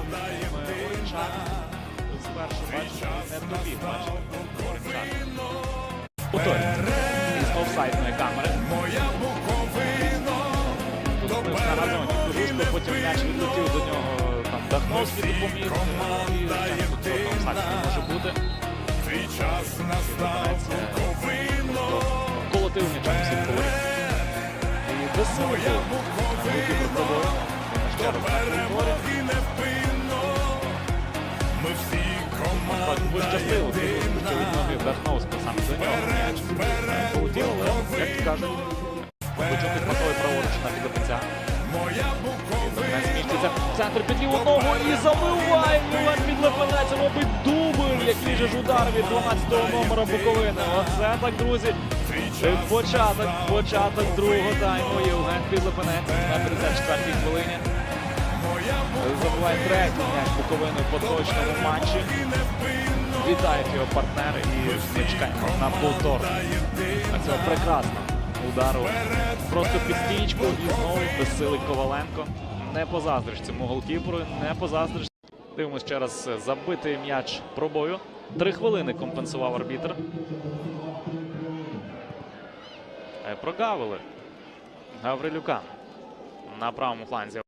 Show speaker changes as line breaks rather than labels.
правдає вина. Спершу бачимо, не тобі бачили. Повторюю. Із офсайдної камери. Моя буковина. Тут на радоні кружку, потім м'яч відлетів до нього. Там Дахновський допоміг. Команда єдина. Може бути. Твій час настав буковино. Колотив м'ячом всім говорить. І без. Пощастило, тому що від ноги Дахновського саме до нього м'яч полетів, але, як кажуть, почути хватовий праворуч на підопиця. В центр під ліву ногу і забиває Євген Підлепенець, робить дубль, який же ж удар від 12-го номера Буковини. Оце так, друзі. Початок, початок другого тайму. Євген Підлепенець на 54-й хвилині. Забуває третій м'яч Буковини в поточному матчі. Вітають його партнери і ми чекаємо на повтор цього прекрасного удару. Просто під стічку і знову безсилий Коваленко. Не позаздриш цьому голкіперу, не позаздриш. Дивимось ще раз забитий м'яч пробою. Три хвилини компенсував арбітр. Е, Прогавили Гаврилюка на правому фланзі.